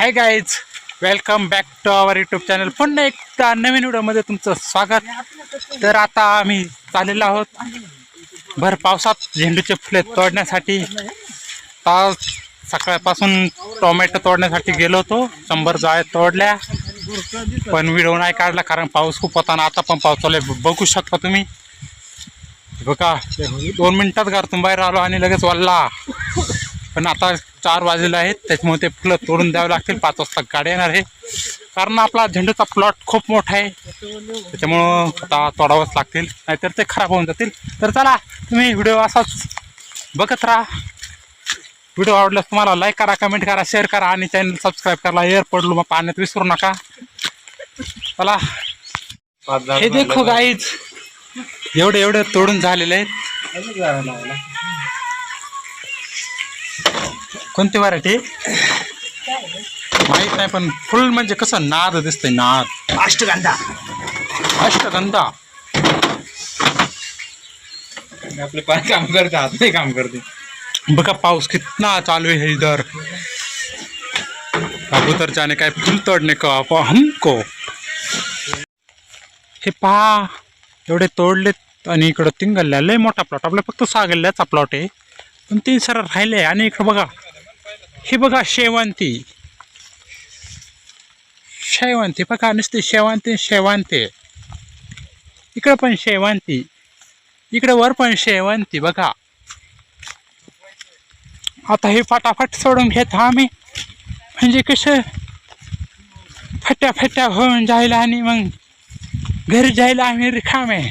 Hi guys welcome back to our YouTube channel पुन्हा एकदा नवीन व्हिडिओमध्ये तुमचं स्वागत. तर आता आम्ही चाललेलो आहोत. भर पावसात झेंडूचे फुले तोडण्यासाठी. आज सकाळपासून टोमॅटो तोडण्यासाठी गेलो होतो. शंभर जाळ्या तोडल्या. पण व्हिडिओ नाही काढला कारण पाऊस खूप होता ना आता पण पाऊस चालू बघू शकता तुम्ही. बघा दोन मिनटात घरातून बाहेर आलो आणि लगेच वल्ला. पण आता चार वाजलेले आहेत त्याच्यामुळे ते फुलं तोडून द्यावे लागतील. पाच वाजता गाडी येणार आहे. कारण आपला झेंडूचा प्लॉट खूप मोठा आहे. त्याच्यामुळं आता तोडावंच लागतील. नाहीतर ते खराब होऊन जातील. तर चला तुम्ही व्हिडिओ असाच बघत राहा. व्हिडिओ आवडल्यास तुम्हाला लाईक करा कमेंट करा शेअर करा आणि चॅनल सबस्क्राईब करा. एअर पडलो मग पाण्यात विसरू नका. चला. हे देखो गाईज एवढे एवढे तोडून झालेले आहेत. कोणती व्हरायटी माहीत नाही पण फुल म्हणजे कसं नाद दिसतंय नाद अष्टगंधा. अष्टगंधा. आपले पाय काम करते हात नाही काम करते. बघा पाऊस कितना चालू है इधर. कबूतर जाने काय फुल तोडणे का? आप हमको. हे पहा एवढे तोडलेत आणि इकडं तीन गल्ल्या लय मोठा प्लॉट आपल्या फक्त सहा गल्ल्याचा प्लॉट आहे. पण तीन सर राहिले आणि इकडं बघा. हे बघा शेवंती. शेवंती बघा नुसती शेवंती शेवंती. इकडं पण शेवंती. इकडं वर पण शेवंती बघा. आता हे फटाफट सोडून घेत आम्ही. म्हणजे कसं फट्या फट्या होऊन जायला आणि मग घरी जायला आम्ही रिकामे.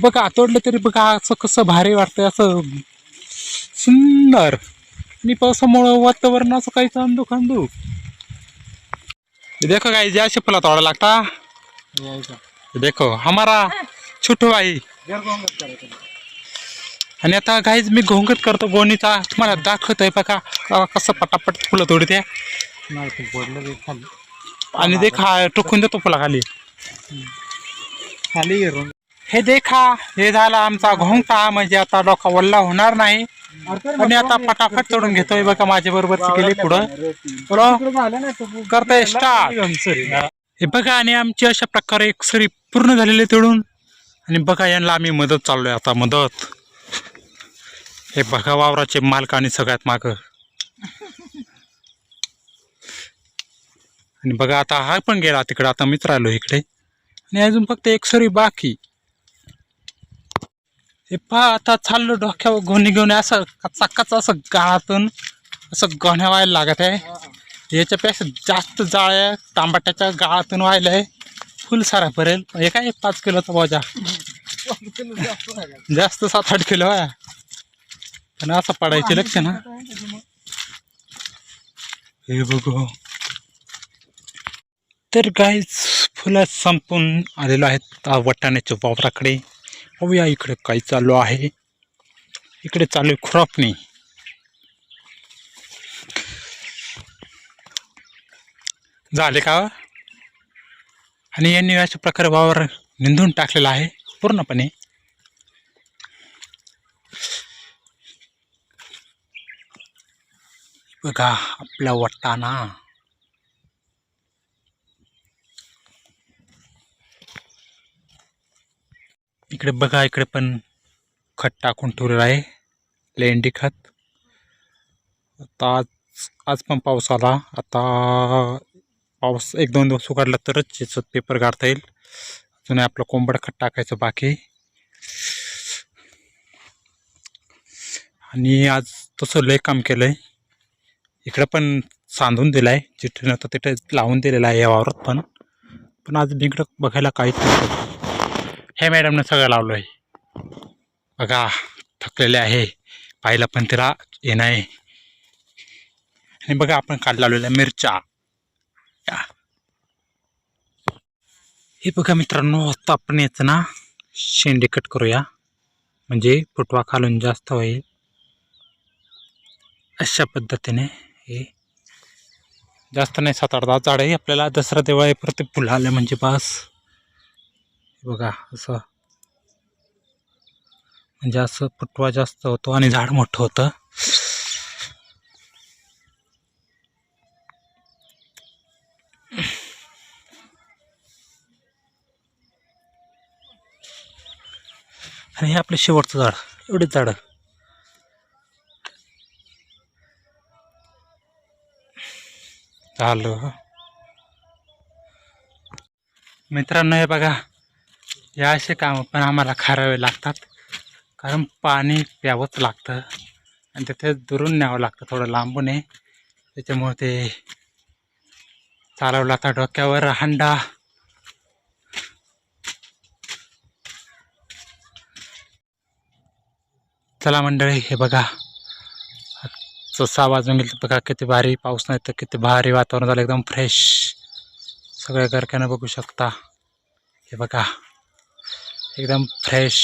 बघा तोडलं तरी बघा असं कसं भारी वाटतंय असं सुंदर आणि पावसामुळं वातावरण असं काही चांदू खांदू. देखो गाई जे असे फुला तोडा लागता. देखो हमारा छोटू भाई आणि आता गाईज मी घोंगट करतो गोणीचा. तुम्हाला दाखवतोय बघा. कसं पटापट फुलं तोडते. आणि देखा टोकून देतो फुला खाली खाली हे देखा हे झाला आमचा घोंगटा म्हणजे आता डोका वल्ला होणार नाही. आणि आता पटापट तोडून घेतोय बघा माझ्या बरोबर गेली पुढं. बरं स्टार्ट हे बघा आणि आमची अशा प्रकारे एक सरी पूर्ण झालेली तोडून. आणि बघा यांना आम्ही मदत चाललोय आता मदत. हे बघा वावराचे मालक आणि सगळ्यात माग. आणि बघा आता हा पण गेला तिकडे आता मीच राहिलो इकडे. आणि अजून फक्त एक सरी बाकी. हे पहा आता चाललो डोक्यावर गोणी घेऊन. असं कच्चा असं गाळातून असं गण्या व्हायला लागत आहे. याच्यापेक्षा जास्त जाळ्या तांबाट्याच्या गाळातून व्हायला आहे. फुल सारा भरेल. हे काय पाच किलोचा बोजा? जास्त सात आठ किलो आहे. पण असं पडायचे लक्ष ना. हे बघू. तर काही फुलं संपून आलेलो आहेत. वटाण्याच्या वाटाण्याच्या वावराकडे. पाहूया इकडे काय चालू आहे. इकडे चालू आहे खुरापणी. झाले का? आणि यांनी अशा प्रकारे वावर निंदून टाकलेला आहे पूर्णपणे. बघा आपला वाटताना इकडे बघा इकडे पण खत टाकून ठेवलेलं आहे. लेंडी खत. आता आज आज पण पाऊस आला. आता पाऊस एक दोन दिवस उघडला तरच याचं पेपर गाडता येईल. अजून आपलं कोंबड खत टाकायचं बाकी. आणि आज तसं लय काम केलं आहे इकडं पण सांधून दिलं आहे जिथे नव्हतं तिथे लावून दिलेलं आहे या वावरात पण. पण आज इकडं बघायला काहीच नाही. हे मॅडमनं सगळं लावलं आहे बघा थकलेले आहे. पाहिलं पण तिला हे नाही. आणि बघा आपण काढ लावलेल्या मिरच्या. या. हे बघा मित्रांनो आता आपण याचं ना शेंडे कट करूया. म्हणजे फुटवा खालून जास्त होईल. अशा पद्धतीने हे. जास्त नाही सात आठ दहा झाड आहे. आपल्याला दसरा दिवाळी परत फुलं आलं म्हणजे बस. बघा असं. म्हणजे असं पटवा जास्त होतो आणि झाड मोठं होतं. आणि हे आपलं शेवटचं झाड एवढेच झाड. चालू मित्रांनो हे बघा या असे कामं पण आम्हाला करावे लागतात. कारण पाणी प्यावंच लागतं. आणि तिथे दुरून न्यावं लागतं थोडं लांबून आहे त्याच्यामुळे ते चालवलं आता डोक्यावर हंडा. चला मंडळी हे बघा. आजचं सहा वाजून गेलं. बघा किती भारी पाऊस नाही तर किती भारी वातावरण झालं. एकदम फ्रेश सगळ्या गरक्यानं बघू शकता. हे बघा. एकदम फ्रेश.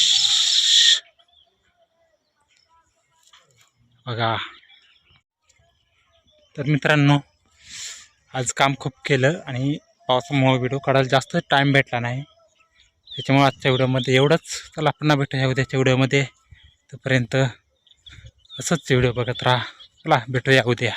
बघा. तर मित्रांनो आज काम खूप केलं आणि पावसामुळे व्हिडिओ काढायला जास्त टाईम भेटला नाही. त्याच्यामुळे आजच्या व्हिडिओमध्ये एवढंच. चला पुन्हा भेटूया उद्याच्या व्हिडिओमध्ये तोपर्यंत असंच व्हिडिओ बघत राहा. चला भेटूया उद्या.